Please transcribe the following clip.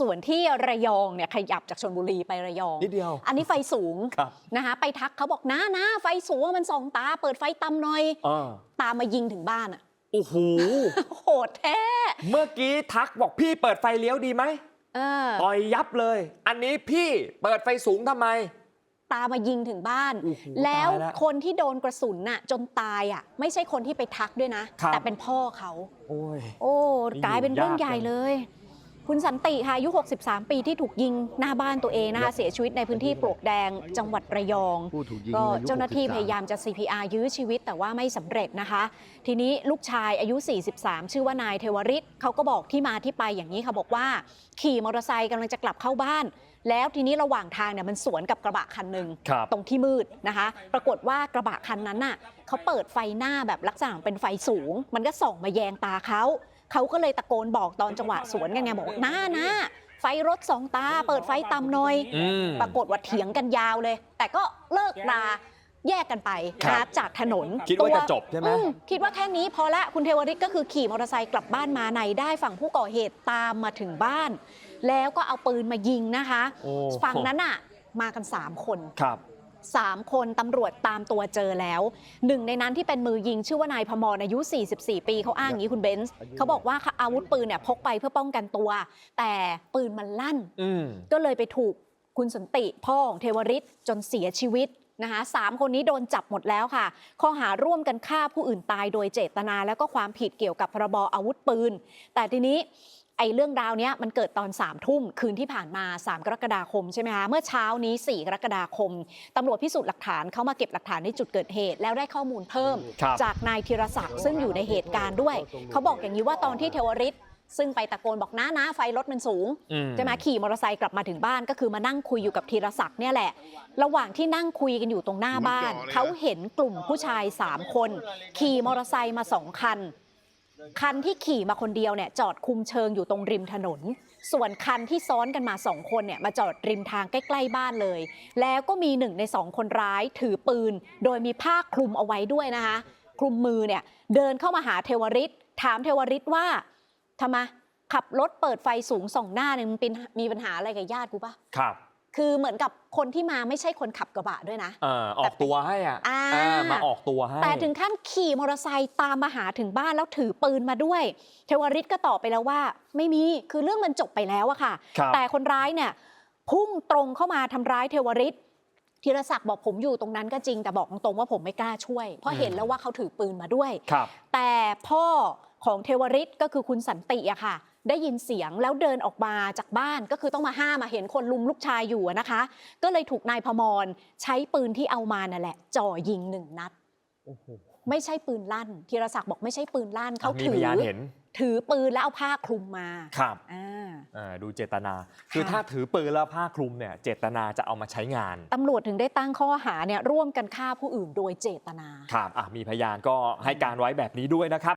ส่วนที่ระยองเนี่ยขยับจากชนบุรีไประยอง นิดเดียว อันนี้ไฟสูงครับ นะคะไปทักเขาบอกน้านะไฟสูงอะมันส่องตา เปิดไฟต่ำหน่อย อ่าตามมายิงถึงบ้านอะโอ้โห โหดแท้เมื่อกี้ทักบอกพี่เปิดไฟเลี้ยวดีไหมเออต่อยยับเลย อันนี้พี่เปิดไฟสูงทำไม ตามมายิงถึงบ้าน โอ้โหแล้วตายแล้วคนที่โดนกระสุนน่ะจนตายอะไม่ใช่คนที่ไปทักด้วยนะ ครับ แต่เป็นพ่อเขา โอ้ย โอ้นี่กลายเป็นเรื่องอยู่ยากใหญ่จังเลย คุณสันติค่ะอายุ 63 ปีที่ถูกยิงหน้าบ้านตัวเองนะคะเสียชีวิตในพื้นที่ปลวกแดงจังหวัดระยองผู้ถูกยิงก็อายุเจ้าหน้าที่63พยายามจะ CPR ยื้อชีวิตแต่ว่าไม่สำเร็จนะคะ ทีนี้ลูกชายอายุ 43 ชื่อว่านายเทวริศเขาก็บอกที่มาที่ไปอย่างนี้ค่ะบอกว่า ขี่มอเตอร์ไซค์กำลังจะกลับเข้าบ้าน แล้วทีนี้ระหว่างทางเนี่ยมันสวนกับกระบะคันหนึ่งครับตรงที่มืดนะคะ ปรากฏว่ากระบะคันนั้นน่ะเขาเปิดไฟหน้าแบบลักษณะเป็นไฟสูง มันก็ส่องมาแยงตาเขา เขาก็เลยตะโกนบอกตอนจังหวะสวนกันไงบอกหน้าหน้าไฟรถสองตา เปิดไฟต่ำหน่อยอืมปรากฏว่าเถียงกันยาวเลย แต่ก็เลิกราแยกกันไปครับนะคะจากถนนคิดว่าตัจะจบใช่ไหมอืคิดว่าแค่นี้พอละคุณเทวริศก็คือขี่มอเตอร์ไซค์กลับบ้านมาในได้ฝั่งผู้ก่อเหตุตามมาถึงบ้าน แล้วก็เอาปืนมายิงนะคะโอ้ฝั่งนั้นอะมากัน 3 คนครับ 3 คนตำรวจตามตัวเจอแล้ว หนึ่งในนั้นที่เป็นมือยิงชื่อว่านายพมรอายุ 44 ปีเขาอ้างอย่างนี้คุณเบนซ์เขาบอกว่าอาวุธปืนเนี่ยพกไปเพื่อป้องกันตัว แต่ปืนมันลั่นอืมก็เลยไปถูกคุณสันติพ่อของเทวริศจนเสียชีวิตนะคะสามคนนี้โดนจับหมดแล้วค่ะ ข้อหาร่วมกันฆ่าผู้อื่นตายโดยเจตนา แล้วก็ความผิดเกี่ยวกับพรบอาวุธปืน แต่ทีนี้ ไอ้เรื่องราวเนี้ยมันเกิดตอน3ามทุ่มคืนที่ผ่านมา 3 กรกฎาคมใช่ไหมคะ เมื่อเช้านี้ 4 กรกฎาคมตำรวจพิสูจน์หลักฐานเข้ามาเก็บหลักฐานในจุดเกิดเหตุ แล้วได้ข้อมูลเพิ่มครับจากนายธีรศักดิ์ซึ่งอยู่ในเหตุการณ์ด้วย เขาบอกอย่างนี้ว่าตอนที่เทวริศซึ่งไปตะโกนบอกน้านะไฟรถมันสูงอืมใช่ไหมขี่มอเตอร์ไซค์กลับมาถึงบ้านก็คือมานั่งคุยอยู่กับธีรศักดิ์เนี่ยแหละ ระหว่างที่นั่งคุยกันอยู่ตรงหน้าบ้าน เขาเห็นกลุ่มผู้ชาย3คน ขี่มอเตอร์ไซค์มาสองคัน คันที่ขี่มาคนเดียวเนี่ยจอดคุมเชิงอยู่ตรงริมถนน ส่วนคันที่ซ้อนกันมาสองคนเนี่ยมาจอดริมทางใกล้ๆบ้านเลย แล้วก็มีหนึ่งในสองคนร้ายถือปืน โดยมีผ้าคลุมเอาไว้ด้วยนะคะ คลุมมือเนี่ยเดินเข้ามาหาเทวริศถามเทวริศว่าทำไมขับรถเปิดไฟสูงส่องหน้าเนี่ยมึงเป็นมีปัญหาอะไรกับญาติกูปะครับ คือเหมือนกับคนที่มาไม่ใช่คนขับกระบะด้วยนะเอ่อออกตัวให้อะอ่าอ่ามาออกตัวให้ แต่ถึงขั้นขี่มอเตอร์ไซค์ตามมาหาถึงบ้านแล้วถือปืนมาด้วย เทวริศก็ตอบไปแล้วว่า ไม่มีคือเรื่องมันจบไปแล้วอะค่ะ ครับ แต่คนร้ายเนี่ยพุ่งตรงเข้ามาทำร้ายเทวริศธีรศักดิ์บอกผมอยู่ตรงนั้นก็จริงแต่บอกตรงๆว่าผมไม่กล้าช่วย เพราะเห็นแล้วว่าเขาถือปืนมาด้วย ครับ แต่พ่อของเทวริศก็คือคุณสันติอะค่ะ ได้ยินเสียงแล้วเดินออกมาจากบ้านก็คือต้องมาห้ามมาเห็นคนลุมลูกชายอยู่อะนะคะ ก็เลยถูกนายพมรใช้ปืนที่เอามานั่นแหละ จ่อยิงหนึ่งนัดโอ้โหไม่ใช่ปืนลั่นธีรศักดิ์บอกไม่ใช่ปืนลั่นเขามีถืพยานเห็นถือปืนแล้วเอาผ้าคลุมมา ครับอ่าอ่าดูเจตนา คือค่ะถ้าถือปืนแล้วผ้าคลุมเนี่ยเจตนาจะเอามาใช้งาน ตำรวจถึงได้ตั้งข้อหาเนี่ยร่วมกันฆ่าผู้อื่นโดยเจตนา ครับอะมีพยานก็ให้การไว้แบบนี้ด้วยนะครับ